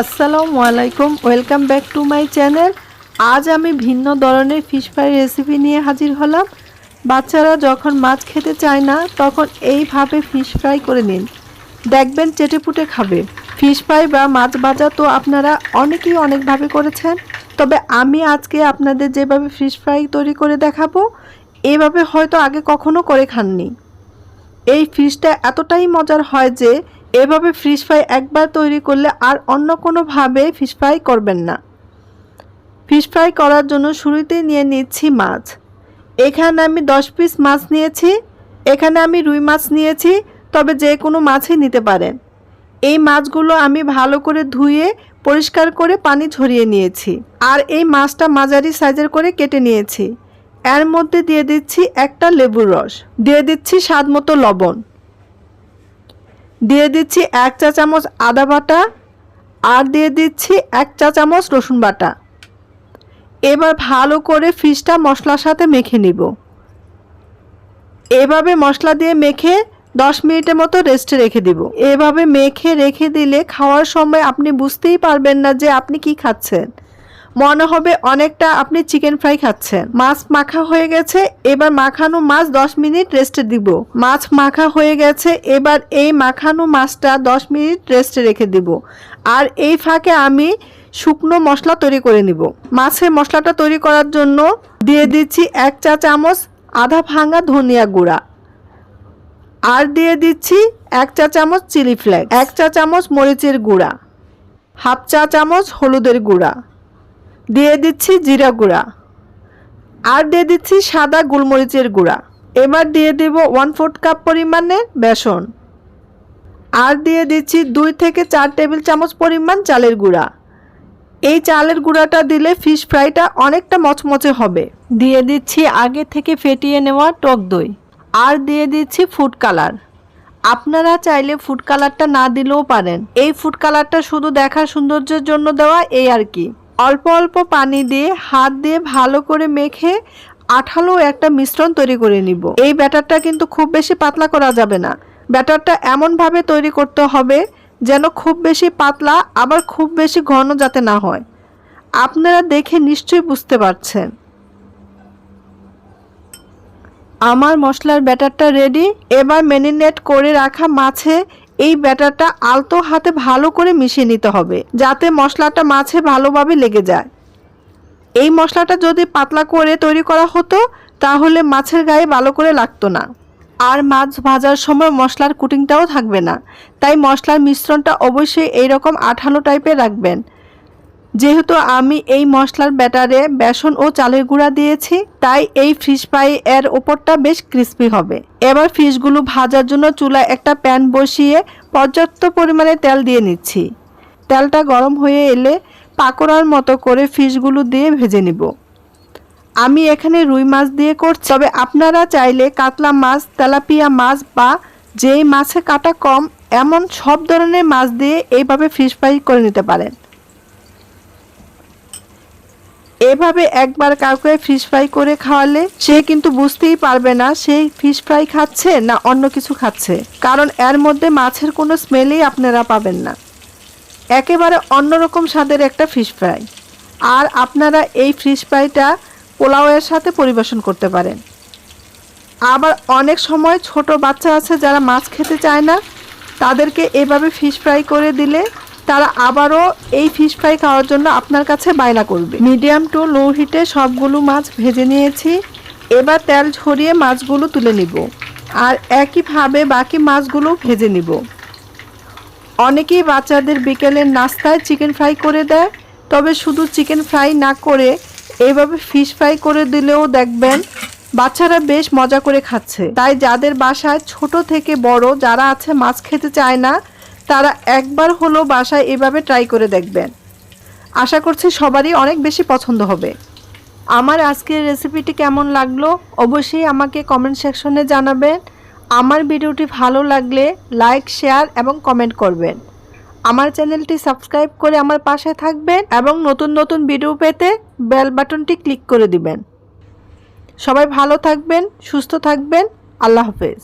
আসসালামু আলাইকুম, welcome back to my channel. আজ আমি ভিন্ন ধরনের ফিশ ফ্রাই রেসিপি নিয়ে হাজির হলাম। বাচ্চারা যখন মাছ খেতে চায় না, তখন এইভাবে ফিশ ফ্রাই করে নিন। দেখবেন চেটেপুটে খাবে। ফিশ ফ্রাই বা মাছ ভাজা তো আপনারা অনেকেই অনেকভাবে করেছেন। তবে আমি আজকে আপনাদের যেভাবে ফিশ ফ্রাই তৈরি করে দেখাবো, এভাবে হয়তো আগে কখনো করে খাননি। এই ফিশটা এতটাই মজার হয় যে এভাবে ফিশ ফ্রাই একবার তৈরি করলে আর অন্য কোনোভাবে ফিশ ফ্রাই করবেন না। ফিশ ফ্রাই করার জন্য শুরুতেই নিয়ে নিচ্ছি মাছ। এখানে আমি দশ পিস মাছ নিয়েছি, এখানে আমি রুই মাছ নিয়েছি, তবে যে কোনো মাছই নিতে পারেন। এই মাছগুলো আমি ভালো করে ধুয়ে, পরিষ্কার করে পানি ঝরিয়ে নিয়েছি। আর এই মাছটা মাঝারি সাইজের করে কেটে নিয়েছি। এর মধ্যে দিয়ে দিচ্ছি একটা লেবুর রস। দিয়ে দিচ্ছি স্বাদ মতো লবণ। দিয়ে দিচ্ছি এক চা চামচ আদা বাটা আর দিয়ে দিচ্ছি এক চা চামচ রসুন বাটা। এবার ভালো করে ফিশটা মশলার সাথে মেখে নিব। এভাবে মশলা দিয়ে মেখে দশ মিনিটের মতো রেস্টে রেখে দিব। এভাবে মেখে রেখে দিলে খাওয়ার সময় আপনি বুঝতেই পারবেন না যে আপনি কি খাচ্ছেন। মনে হবে অনেকটা আপনি চিকেন ফ্রাই খাচ্ছেন। মাছ মাখা হয়ে গেছে, এবার মাখানো মাছ দশ মিনিট রেস্টে দিব। মাছ মাখা হয়ে গেছে, এবার এই মাখানো মাছটা দশ মিনিট রেস্টে রেখে দিব। আর এই ফাঁকে আমি শুকনো মশলা তৈরি করে নিব। মাছের মশলাটা তৈরি করার জন্য দিয়ে দিচ্ছি এক চা চামচ আধা ভাঙা ধনিয়া গুঁড়া। আর দিয়ে দিচ্ছি এক চা চামচ চিলি ফ্লেক্স। এক চা চামচ মরিচের গুঁড়া। হাফ চা চামচ হলুদের গুঁড়া। দিয়ে দিচ্ছি জিরা গুঁড়া। আর দিয়ে দিচ্ছি সাদা গোলমরিচের গুঁড়া। এবার দিয়ে দেব ওয়ান ফোর্থ কাপ পরিমাণে বেসন। আর দিয়ে দিচ্ছি দুই থেকে চার টেবিল চামচ পরিমাণ চালের গুঁড়া। এই চালের গুঁড়াটা দিলে ফিশ ফ্রাইটা অনেকটা মচমচে হবে। দিয়ে দিচ্ছি আগে থেকে ফেটিয়ে নেওয়া টক দই। আর দিয়ে দিচ্ছি ফুড কালার আপনারা চাইলে ফুড কালারটা না দিলেও পারেন। এই ফুড কালারটা শুধু দেখার সৌন্দর্যের জন্য দেওয়া এই আর কি। অল্প অল্প পানি দিয়ে, হাত দিয়ে ভালো করে মেখে আঠালো একটা মিশ্রণ তৈরি করে নিব। এই ব্যাটারটা কিন্তু খুব বেশি পাতলা করা যাবে না। ব্যাটারটা এমনভাবে তৈরি করতে হবে যেন খুব বেশি পাতলা, আবার খুব বেশি ঘন যাতে না হয়। আপনারা দেখে নিশ্চয়ই বুঝতে পারছেন। আমার মশলার ব্যাটারটা রেডি এবার ম্যারিনেট করে রাখা মাছে এই ব্যাটারটা আলতো হাতে ভালো করে মিশিয়ে নিতে হবে, যাতে মশলাটা মাছে ভালোভাবে লেগে যায়। এই মশলাটা যদি পাতলা করে তৈরি করা হতো, তাহলে মাছের গায়ে ভালো করে লাগতো না। আর মাছ ভাজার সময় মশলার কুটিংটাও থাকবে না, তাই মশলার মিশ্রণটা অবশ্যই এইরকম আঠালো টাইপের রাখবেন। যেহেতু আমি এই মশলার ব্যাটারে বেসন ও চালের গুঁড়া দিয়েছি, তাই এই ফিশ ফ্রাই এর ওপরটা বেশ ক্রিস্পি হবে। এবার ফিশগুলো ভাজার জন্য চুলায় একটা প্যান বসিয়ে পর্যাপ্ত পরিমাণে তেল দিয়ে নিচ্ছি। তেলটা গরম হয়ে এলে পাকোড়ার মতো করে ফিশগুলো দিয়ে ভেজে নিব। আমি এখানে রুই মাছ দিয়ে করছি। তবে আপনারা চাইলে কাতলা মাছ, তেলাপিয়া মাছ বা যেই মাছে কাটা কম, এমন সব ধরনের মাছ দিয়ে এইভাবে ফিশ ফ্রাই করে নিতে পারেন। এভাবে একবার কাউকে ফিশ ফ্রাই করে খাওয়ালে সে কিন্তু বুঝতেই পারবে না সে ফিশ ফ্রাই খাচ্ছে না অন্য কিছু খাচ্ছে। কারণ এর মধ্যে মাছের কোনো স্মেলই আপনারা পাবেন না। একেবারে অন্যরকম স্বাদের একটা ফিশ ফ্রাই আর আপনারা এই ফিশ ফ্রাইটা পোলাওয়ের সাথে পরিবেশন করতে পারেন। আবার অনেক সময় ছোট বাচ্চা আছে যারা মাছ খেতে চায় না, তাদেরকে এভাবে ফিশ ফ্রাই করে দিলে তারা আবারও এই ফিশ ফ্রাই খাওয়ার জন্য আপনার কাছে বায়না করবে। মিডিয়াম টু লো হিটে সবগুলো মাছ ভেজে নিয়েছি। এবার তেল ঝরিয়ে মাছগুলো তুলে নিব। আর একইভাবে বাকি মাছগুলো ভেজে নিব। অনেকেই বাচ্চাদের বিকেলের নাস্তায় চিকেন ফ্রাই করে দেয়। তবে শুধু চিকেন ফ্রাই না করে এভাবে ফিশ ফ্রাই করে দিলেও দেখবেন বাচ্চারা বেশ মজা করে খাচ্ছে। তাই যাদের বাসায় ছোট থেকে বড় যারা আছে মাছ খেতে চায় না তারা একবার হলো বাসায় এভাবে ট্রাই করে দেখবেন। আশা করছি সবারই অনেক বেশি পছন্দ হবে। আমার আজকের রেসিপিটি কেমন লাগল অবশ্যই আমাকে কমেন্ট সেকশনে জানাবেন। আমার ভিডিওটি ভালো লাগলে লাইক শেয়ার এবং কমেন্ট করবেন। আমার চ্যানেলটি সাবস্ক্রাইব করে আমার পাশে থাকবেন এবং নতুন নতুন ভিডিও পেতে বেল বাটনটি ক্লিক করে দিবেন। সবাই ভালো থাকবেন, সুস্থ থাকবেন। আল্লাহ হাফেজ।